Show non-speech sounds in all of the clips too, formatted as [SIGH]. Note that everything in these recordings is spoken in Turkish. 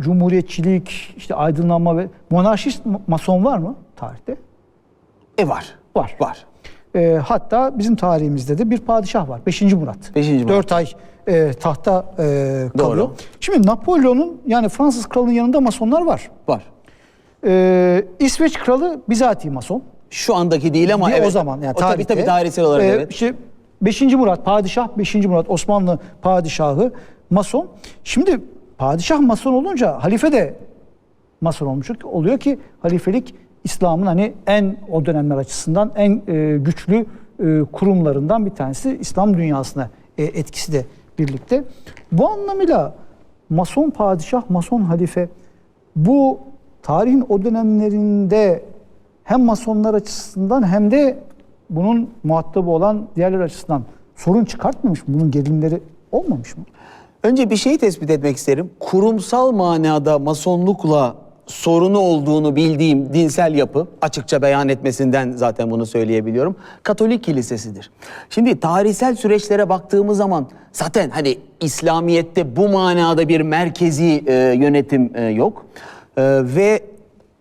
cumhuriyetçilik, işte aydınlanma ve monarşist ma- mason var mı tarihte? E var. Var. Var. E, hatta bizim tarihimizde de bir padişah var. 5. Murat. Beşinci Murat. 4 ay e, tahta e, kalıyor. Doğru. Şimdi Napolyon'un yani Fransız kralının yanında masonlar var. Var. E, İsveç kralı bizatihi mason. Şu andaki değil ama evet. o zaman yani o tabii tarihte. tabii tarihsel olarak Ee, evet. işte 5. Murat padişah 5. Murat Osmanlı padişahı mason. Şimdi padişah mason olunca halife de mason olmuş oluyor ki halifelik İslam'ın hani en o dönemler açısından en e, güçlü e, kurumlarından bir tanesi İslam dünyasına e, etkisi de birlikte. Bu anlamıyla mason padişah, mason halife bu tarihin o dönemlerinde hem masonlar açısından hem de bunun muhatabı olan diğerler açısından sorun çıkartmamış mı? Bunun gerilimleri olmamış mı? Önce bir şeyi tespit etmek isterim. Kurumsal manada masonlukla sorunu olduğunu bildiğim dinsel yapı açıkça beyan etmesinden zaten bunu söyleyebiliyorum. Katolik kilisesidir. Şimdi tarihsel süreçlere baktığımız zaman zaten hani İslamiyet'te bu manada bir merkezi e, yönetim e, yok. E, ve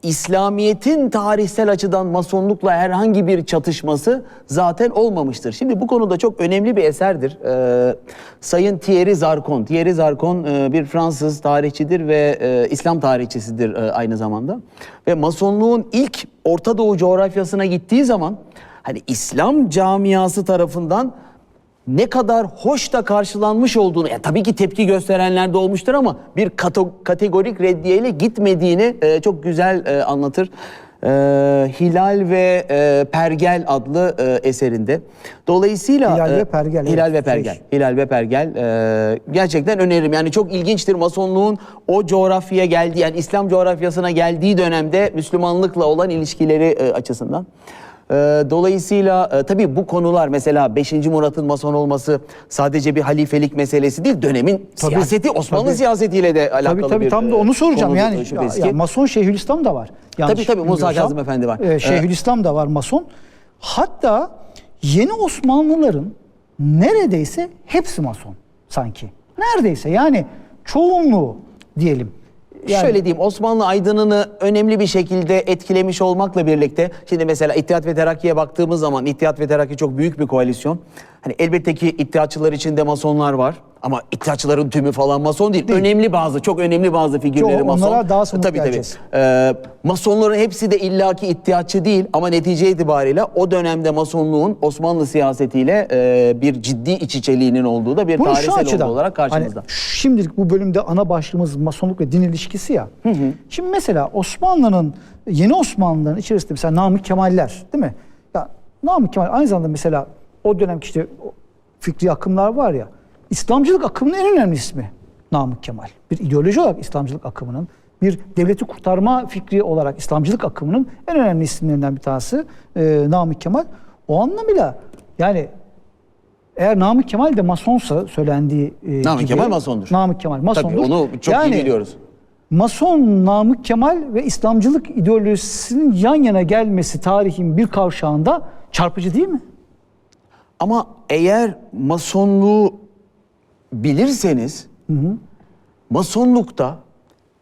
İslamiyet'in tarihsel açıdan masonlukla herhangi bir çatışması zaten olmamıştır. Şimdi bu konuda çok önemli bir eserdir. Ee, Sayın Thierry Zarkon. Thierry Zarkon e, bir Fransız tarihçidir ve e, İslam tarihçisidir e, aynı zamanda. Ve masonluğun ilk Orta Doğu coğrafyasına gittiği zaman hani İslam camiası tarafından ne kadar hoş da karşılanmış olduğunu, ya tabii ki tepki gösterenler de olmuştur ama bir kategorik reddiyeyle gitmediğini e, çok güzel e, anlatır. E, Hilal ve e, Pergel adlı e, eserinde. Dolayısıyla Hilal e, ve Pergel, Hilal evet. ve Pergel. Şey. Hilal ve Pergel e, gerçekten öneririm. Yani çok ilginçtir masonluğun o coğrafyaya geldiği yani İslam coğrafyasına geldiği dönemde Müslümanlıkla olan ilişkileri e, açısından. E, dolayısıyla e, tabii bu konular mesela 5. Murat'ın mason olması sadece bir halifelik meselesi değil. Dönemin Tabii, siyaseti Osmanlı tabii. siyasetiyle de alakalı Tabii tabii bir tam da e, onu soracağım. Yani ya, ya Mason Şeyhülislam da var. Yanlış Tabii, tabii, Musa. Kazım Efendi var. Ee, Şeyhülislam da var Mason. Hatta yeni Osmanlıların neredeyse hepsi Mason sanki. Neredeyse yani çoğunluğu diyelim. Yani- Şöyle diyeyim Osmanlı aydınını önemli bir şekilde etkilemiş olmakla birlikte şimdi mesela İttihat ve Terakki'ye baktığımız zaman İttihat ve Terakki çok büyük bir koalisyon. Hani elbette ki İttihatçılar içinde masonlar var ama İttihatçıların tümü falan mason değil. Önemli bazı çok önemli bazı figürleri Çok- mason. onlara daha sonra tabii, tabii. geleceğiz. Ee, masonların hepsi de illaki İttihatçı değil ama netice itibariyle o dönemde masonluğun Osmanlı siyasetiyle e, bir ciddi iç içeliğinin olduğu da bir Bunu tarihsel açıdan olgu olarak karşımızda. Hani şimdilik bu bölümde ana başlığımız masonluk ve din ilişkisi ya. Şimdi mesela Osmanlı'nın yeni Osmanlıların içerisinde mesela Namık Kemaller değil mi? Ya Namık Kemal aynı zamanda mesela o dönemki işte fikri akımlar var ya. İslamcılık akımının en önemli ismi Namık Kemal. Bir ideoloji olarak İslamcılık akımının bir devleti kurtarma fikri olarak İslamcılık akımının en önemli isimlerinden bir tanesi e, Namık Kemal. O anlamıyla yani eğer Namık Kemal de masonsa söylendiği e, Namık gibi, Kemal masondur. Namık Kemal masondur. Tabii onu çok iyi biliyoruz. Mason, Namık Kemal ve İslamcılık ideolojisinin yan yana gelmesi tarihin bir kavşağında çarpıcı değil mi? Ama eğer masonluğu bilirseniz masonlukta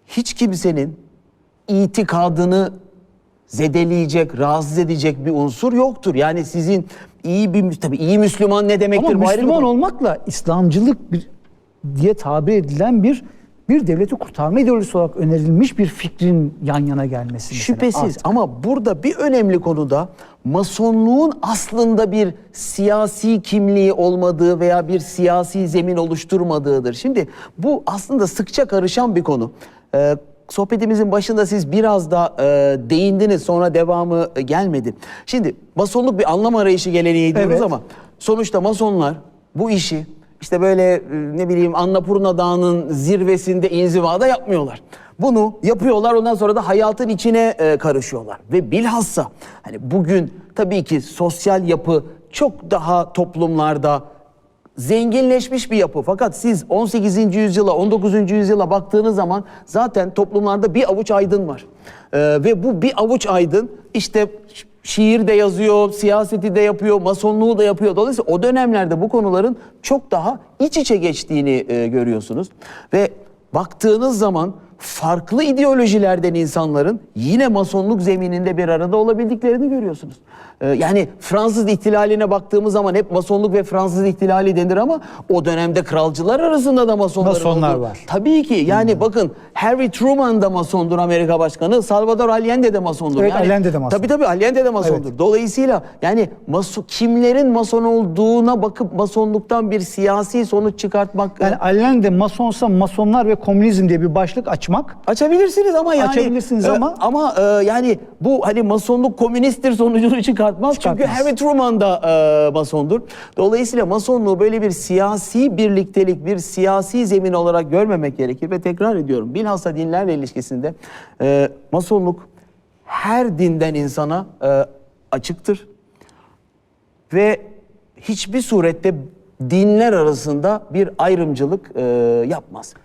hiç kimsenin itikadını zedeleyecek, rahatsız edecek bir unsur yoktur. Yani sizin iyi bir tabii iyi Müslüman ne demektir? Ama Müslüman olmakla İslamcılık bir diye tabir edilen bir bir devleti kurtarma ideolojisi olarak önerilmiş bir fikrin yan yana gelmesi. Şüphesiz artık. ama burada bir önemli konuda masonluğun aslında bir siyasi kimliği olmadığı veya bir siyasi zemin oluşturmadığıdır. Şimdi bu aslında sıkça karışan bir konu. Ee, sohbetimizin başında siz biraz da e, değindiniz sonra devamı e, gelmedi. Şimdi masonluk bir anlam arayışı geleneği diyoruz Evet. ama sonuçta masonlar bu işi işte böyle e, ne bileyim Annapurna Dağı'nın zirvesinde inzivada yapmıyorlar. Bunu yapıyorlar ondan sonra da hayatın içine e, karışıyorlar. Ve bilhassa hani bugün tabii ki sosyal yapı çok daha toplumlarda zenginleşmiş bir yapı. Fakat siz 18. yüzyıla 19. yüzyıla baktığınız zaman zaten toplumlarda bir avuç aydın var. Ee, ve bu bir avuç aydın işte şi- şiir de yazıyor, siyaseti de yapıyor, masonluğu da yapıyor. Dolayısıyla o dönemlerde bu konuların çok daha iç içe geçtiğini e, görüyorsunuz. Ve baktığınız zaman farklı ideolojilerden insanların yine masonluk zemininde bir arada olabildiklerini görüyorsunuz. Ee, yani Fransız ihtilaline baktığımız zaman hep masonluk ve Fransız ihtilali denir ama o dönemde kralcılar arasında da masonların Masonlar olduğu- var. Tabii ki yani bakın Harry Truman da masondur Amerika Başkanı, Salvador Allende de masondur. Evet, yani, Allende de mason. Tabii tabii Allende de masondur. Dolayısıyla yani maso, kimlerin mason olduğuna bakıp masonluktan bir siyasi sonuç çıkartmak Yani Allende masonsa masonlar ve komünizm diye bir başlık açmak Açabilirsiniz ama yani Açabilirsiniz e, ama- ama e, yani bu hani masonluk komünisttir sonucunu [LAUGHS] çıkartmaz. Çünkü Çıkartmaz. Harry Truman da e, masondur. Dolayısıyla masonluğu böyle bir siyasi birliktelik, bir siyasi zemin olarak görmemek gerekir ve tekrar ediyorum bilhassa dinlerle ilişkisinde e, masonluk her dinden insana e, açıktır ve hiçbir surette dinler arasında bir ayrımcılık e, yapmaz.